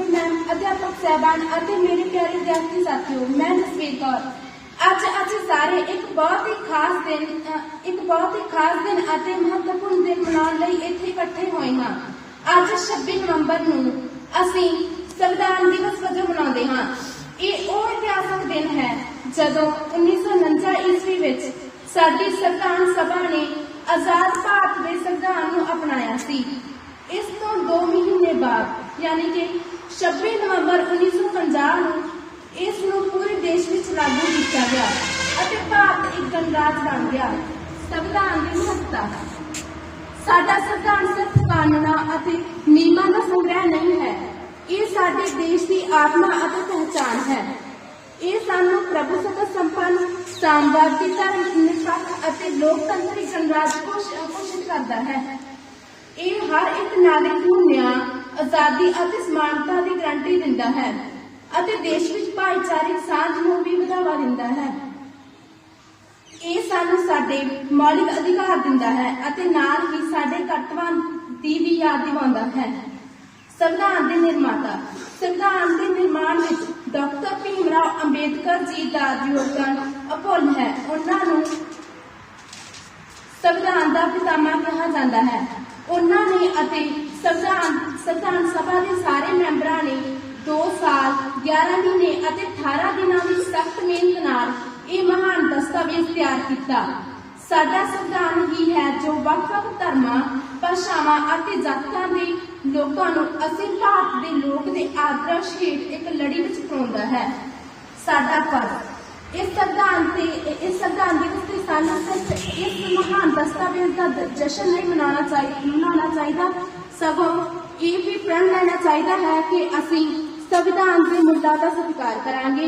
Principal ma'am ਅਧਿਆਪਕ ਸਹਿਬਾਨ ਅਤੇ ਮੇਰੇ ਪਿਆਰੇ ਵਿਦਿਆਰਥੀ ਸਾਥੀਓ ਮੈਂ ਜਸਵੀਰ ਕੌਰ। ਅੱਜ ਅਸੀਂ ਸਾਰੇ ਇੱਕ ਬਹੁਤ ਹੀ ਖਾਸ ਦਿਨ ਅ, ਇੱਕ ਬਹੁਤ ਹੀ ਖਾਸ ਦਿਨ ਅਤੇ ਮਹੱਤਵਪੂਰਨ ਦਿਨ ਮਨਾਉਣ ਲਈ ਇੱਥੇ ਇਕੱਠੇ ਹੋਏ ਹਾਂ। ਅੱਜ 26 ਨਵੰਬਰ ਨੂੰ ਅਸੀਂ ਸੰਵਿਧਾਨ ਦਿਵਸ ਵਜੋਂ ਮਨਾਉਂਦੇ ਹਾਂ। ਇਹ ਉਹ ਇਤਿਹਾਸਕ ਦਿਨ ਹੈ ਜਦੋਂ 1949 ਈਸਵੀ ਵਿੱਚ ਸਾਡੀ ਸੰਵਿਧਾਨ ਸਭਾ ਨੇ ਆਜ਼ਾਦ ਭਾਰਤ ਦੇ ਸੰਵਿਧਾਨ ਨੂੰ ਅਪਣਾਇਆ ਸੀ। ਇਸ ਤੋਂ 2 ਮਹੀਨੇ ਬਾਅਦ ਯਾਨੀ ਕਿ 26 ਨਵੰਬਰ 1950 ਨੂੰ ਇਸ ਨੂੰ ਪੂਰੇ ਦੇਸ਼ ਵਿੱਚ ਲਾਗੂ ਕੀਤਾ ਗਿਆ ਅਤੇ ਭਾਰਤ ਇੱਕ ਗਣਰਾਜ ਬਣ ਗਿਆ। ਸੰਵਿਧਾਨ ਦੀ ਮਹੱਤਤਾ। ਸਾਡਾ ਸੰਵਿਧਾਨ ਸਿਰਫ ਕਾਨੂੰਨਾਂ ਅਤੇ ਨਿਯਮਾਂ ਦਾ ਸੰਗ੍ਰਹਿ ਨਹੀਂ ਹੈ। ਇਹ ਸਾਡੇ ਦੇਸ਼ ਦੀ ਆਤਮਾ ਅਤੇ ਪਹਿਚਾਨ ਹੈ। ਇਹ ਸਾਨੂੰ ਪ੍ਰਭੂ ਸਤ ਸੰਪੰਨ, ਸਾਮਵਾਦੀ ਧਰਮ, ਨਿਰਪੱਖ ਅਤੇ ਲੋਕਤੰਤਰੀ ਗਣਰਾਜ ਘੋਸ਼ਿਤ ਕਰਦਾ ਹੈ। ਇਹ ਹਰ ਇੱਕ ਨਾਗਰਿਕ ਨੂੰ ਆਜ਼ਾਦੀ ਅਤੇ ਸਮਾਨਤਾ ਦੀ ਗਾਰੰਟੀ ਦਿੰਦਾ ਹੈ ਅਤੇ ਦੇਸ਼ ਵਿੱਚ ਭਾਈਚਾਰਕ ਸਾਂਝ ਨੂੰ ਵੀ ਵਧਾਵਾ ਦਿੰਦਾ ਹੈ। ਇਹ ਸਾਨੂੰ ਸਾਡੇ ਮੌਲਿਕ ਅਧਿਕਾਰ ਦਿੰਦਾ ਹੈ ਅਤੇ ਨਾਲ ਹੀ ਸਾਡੇ ਕਰਤੱਵਾਂ ਦੀ ਵੀ ਯਾਦ ਦਿਵਾਉਂਦਾ ਹੈ। ਸੰਵਿਧਾਨ ਦੇ ਨਿਰਮਾਤਾ, ਸੰਵਿਧਾਨ ਦੇ ਨਿਰਮਾਣ ਵਿੱਚ ਡਾਕਟਰ ਭੀਮ ਰਾਓ ਅੰਬੇਦਕਰ ਜੀ ਦਾ ਯੋਗਦਾਨ ਅਭੁੱਲ ਹੈ। ਉਹਨਾਂ ਨੂੰ ਸੰਵਿਧਾਨ ਦਾ ਪਿਤਾਮਾ ਕਿਹਾ ਜਾਂਦਾ ਹੈ ਉਹਨਾਂ ਨੇ ਅਤੇ ਸੰਵਿਧਾਨ ਸੰਵਿਧਾਨ ਸਭਾ ਦੇ ਸਾਰੇ ਮੈਂਬਰਾਂ ਨੇ 2 ਸਾਲ 11 ਮਹੀਨੇ ਅਤੇ 18 ਦਿਨਾਂ ਦੀ ਸਖਤ ਮਿਹਨਤ ਨਾਲ ਇਹ ਮਹਾਨ ਦਸਤਾਵੇਜ਼ ਤਿਆਰ ਕੀਤਾ। ਸਾਡਾ ਸੰਵਿਧਾਨ ਹੀ ਹੈ ਜੋ ਵੱਖ-ਵੱਖ ਧਰਮਾਂ, ਭਾਸ਼ਾਵਾਂ ਅਤੇ ਜਾਤਾਂ ਦੇ ਲੋਕਾਂ ਨੂੰ ਅਸੀਂ ਭਾਰਤ ਦੇ ਲੋਕ ਦੇ ਆਦਰਸ਼ ਹੇਠ ਇੱਕ ਲੜੀ ਵਿੱਚ ਪਰੋਂਦਾ ਹੈ। ਸਾਡਾ ਫਰਜ਼, ਇਸ ਸੰਵਿਧਾਨ ਤੇ, ਇਸ ਸੰਵਿਧਾਨ ਦਿਵਸ ਤੇ ਸਾਨੂੰ ਸਿਰਫ ਇਸ ਮਹਾਨ ਦਸਤਾਵੇਜ਼ ਦਾ ਜਸ਼ਨ ਨਹੀਂ ਮਨਾਉਣਾ ਚਾਹੀਦਾ ਮਨਾਉਣਾ ਚਾਹੀਦਾ। ਸਗੋਂ ਇਹ ਵੀ ਪ੍ਰਣ ਲੈਣਾ ਚਾਹੀਦਾ ਹੈ ਕਿ ਅਸੀਂ ਸੰਵਿਧਾਨ ਦੇ ਮੁੱਲਾਂ ਦਾ ਸਤਿਕਾਰ ਕਰਾਂਗੇ,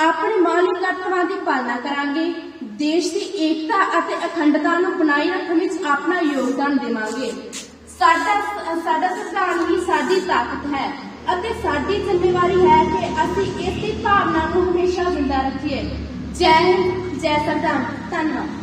ਆਪਣੇ ਮੌਲਿਕ ਕਰਤੱਵਾਂ ਦੀ ਪਾਲਣਾ ਕਰਾਂਗੇ, ਦੇਸ਼ ਦੀ ਏਕਤਾ ਅਤੇ ਅਖੰਡਤਾ ਨੂੰ ਬਣਾਈ ਰੱਖਣ ਵਿੱਚ ਆਪਣਾ ਯੋਗਦਾਨ ਦੇਵਾਂਗੇ। ਸਾਡਾ ਸਾਡਾ ਸੰਵਿਧਾਨ ਹੀ ਸਾਡੀ ਤਾਕਤ ਹੈ ਅਤੇ ਸਾਡੀ ਜ਼ਿੰਮੇਵਾਰੀ ਹੈ ਕਿ ਅਸੀਂ ਇਸ ਦੀ ਭਾਵਨਾ ਨੂੰ ਹਮੇਸ਼ਾ ਜ਼ਿੰਦਾ ਰੱਖੀਏ। ਜੈ ਹਿੰਦ, ਜੈ ਸੰਵਿਧਾਨ। ਧੰਨਵਾਦ।